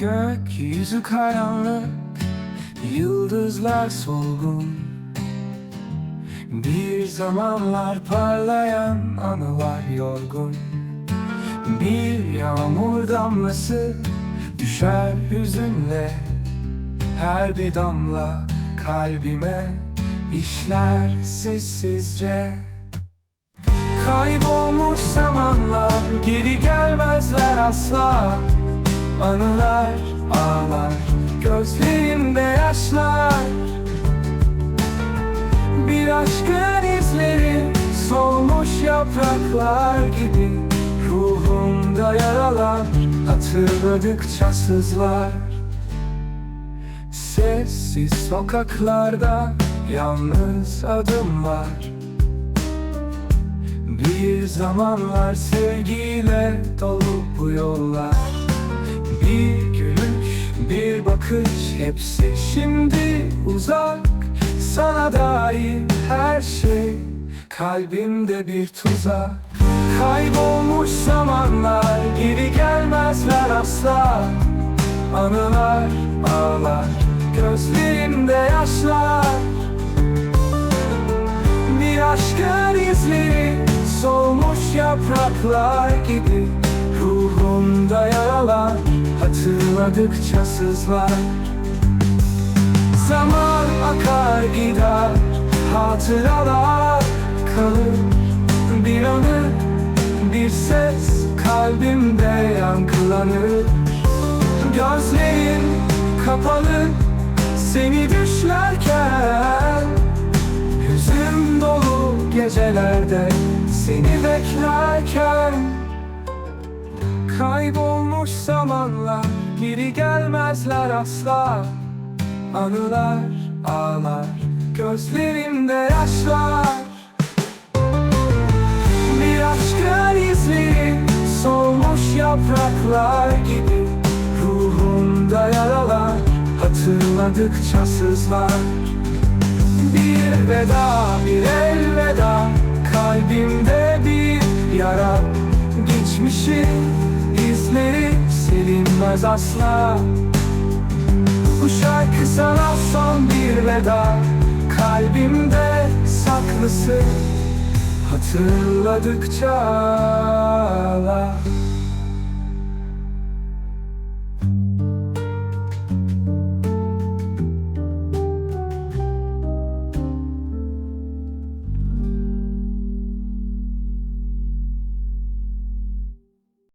Gökyüzü karanlık Yıldızlar solgun. Bir zamanlar parlayan anılar yorgun. Bir yağmur damlası düşer hüzünle. Her bir damla kalbime işler sessizce. Kaybolmuş zamanlar geri gelmezler asla Anılar ağlar gözlerimde yaşlar. Bir aşkın izleri solmuş yapraklar gibi Ruhumda yaralar hatırladıkça sızlar. Sessiz sokaklarda yalnız adımlar bir zamanlar sevgiyle dolu bu yollar Bir gülüş, bir bakış hepsi şimdi uzak. Sana dair her şey kalbimde bir tuzak. Kaybolmuş zamanlar geri gelmezler asla. Anılar ağlar gözlerimde yaşlar. Bir aşkın izleri solmuş yapraklar gibi Ruhumda yaralar hatırladıkça sızlar. Zaman akar gider hatıralar kalır. Bir anı bir ses kalbimde yankılanır. Gözlerin kapalı seni düşlerken. Hüzün dolu gecelerde seni beklerken Kaybolmuş zamanlar geri gelmezler asla. Anılar ağlar gözlerimde yaşlar. Bir aşkın izleri solmuş yapraklar gibi Ruhumda yaralar hatırladıkça sızlar. Bir veda, bir elveda Kalbimde bir yara Geçmişin izleri silinmez asla. Bu şarkı sana son bir veda. Kalbimde saklısı Hatırladıkça ağla